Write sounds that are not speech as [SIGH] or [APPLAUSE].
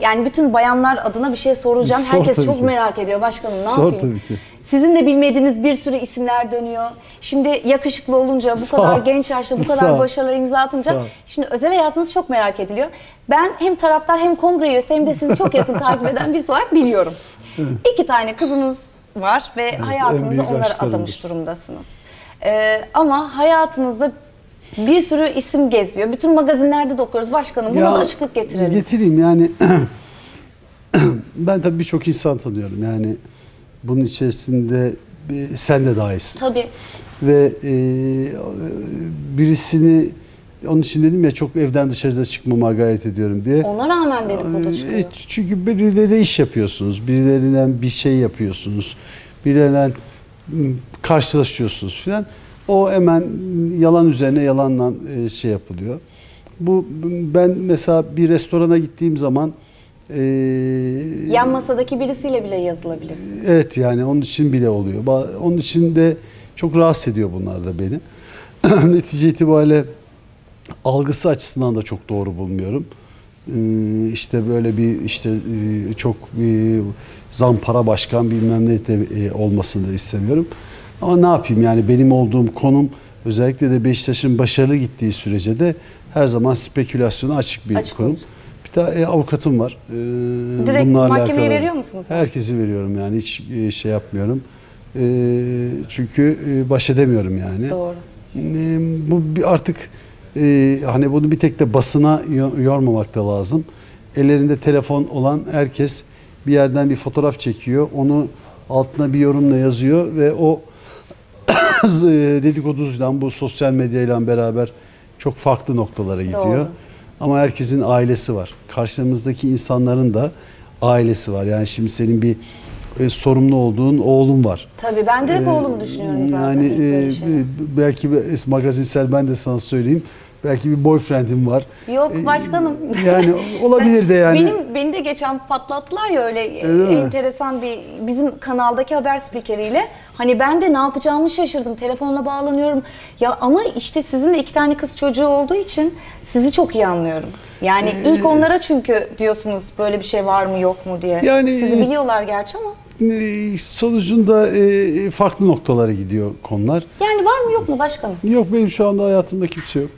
yani bütün bayanlar adına bir şey soracağım. Sor Herkes çok ki. merak ediyor başkanım ne Sor yapayım? tabii ki. Sizin de bilmediğiniz bir sürü isimler dönüyor. Şimdi yakışıklı olunca, bu Sağ kadar ol. genç yaşta bu kadar başarılar imza atınca Sağ şimdi özel hayatınız çok merak ediliyor. Ben hem taraftar hem kongre üyesi hem de sizi çok yakın takip eden birisi olarak biliyorum. İki tane kızınız var ve en hayatınızı onlara adamış durumdasınız. Ee, ama hayatınızda bir sürü isim geziyor. Bütün magazinlerde de okuyoruz. Başkanım buna Ya, da açıklık getirelim. Getireyim yani [CLEARS THROAT] ben tabii birçok insan tanıyorum yani bunun içerisinde sen de dahilsin. Tabii. Ve e, birisini onun için dedim ya çok evden dışarıda çıkmamaya gayret ediyorum diye. Ona rağmen dedikodu E, çıkıyor. çünkü birileriyle iş yapıyorsunuz, birilerinden bir şey yapıyorsunuz, birilerinden m, karşılaşıyorsunuz filan. O hemen yalan üzerine yalanla e, şey yapılıyor. Bu ben mesela bir restorana gittiğim zaman e, Yan masadaki birisiyle bile yazılabilirsiniz. Evet yani onun için bile oluyor. Onun için de çok rahatsız ediyor bunlar da beni. [CLEARS THROAT] Netice itibariyle algısı açısından da çok doğru bulmuyorum. Ee, işte böyle bir işte e, çok bir zampara başkan bilmem ne de e, olmasını da istemiyorum. Ama ne yapayım yani benim olduğum konum özellikle de Beşiktaş'ın başarılı gittiği sürece de her zaman spekülasyona açık bir Açık konum. olur. Bir de e, avukatım var. Ee, Direkt bununla mahkemeye alakalı. veriyor musunuz? Herkesi veriyorum yani hiç e, şey yapmıyorum. E, çünkü e, baş edemiyorum yani. Doğru. E, bu bir artık e, hani bunu bir tek de basına yo- yormamak da lazım. Ellerinde telefon olan herkes bir yerden bir fotoğraf çekiyor. Onu altına bir yorumla yazıyor ve o dedikodudan bu sosyal medyayla beraber çok farklı noktalara gidiyor. Doğru. Ama herkesin ailesi var. Karşımızdaki insanların da ailesi var. Yani şimdi senin bir e, sorumlu olduğun oğlun var. Tabii ben direkt Ee, oğlumu düşünüyorum zaten. Yani ilk böyle e, belki bir- magazinsel ben de sana söyleyeyim. Belki bir boyfriend'im var. Yok E, başkanım. Yani olabilir de yani. Benim beni de geçen patlattılar ya öyle e, Öyle enteresan bir bizim kanaldaki haber spikeriyle. Hani ben de ne yapacağımı şaşırdım. Telefonla bağlanıyorum. Ya ama işte sizin de iki tane kız çocuğu olduğu için sizi çok iyi anlıyorum. Yani Ee, ilk onlara çünkü diyorsunuz böyle bir şey var mı yok mu diye. Yani- Sizi biliyorlar gerçi ama. E, sonucunda e, farklı noktalara gidiyor konular. Yani var mı yok mu başkanım? Yok benim şu anda hayatımda kimse yok.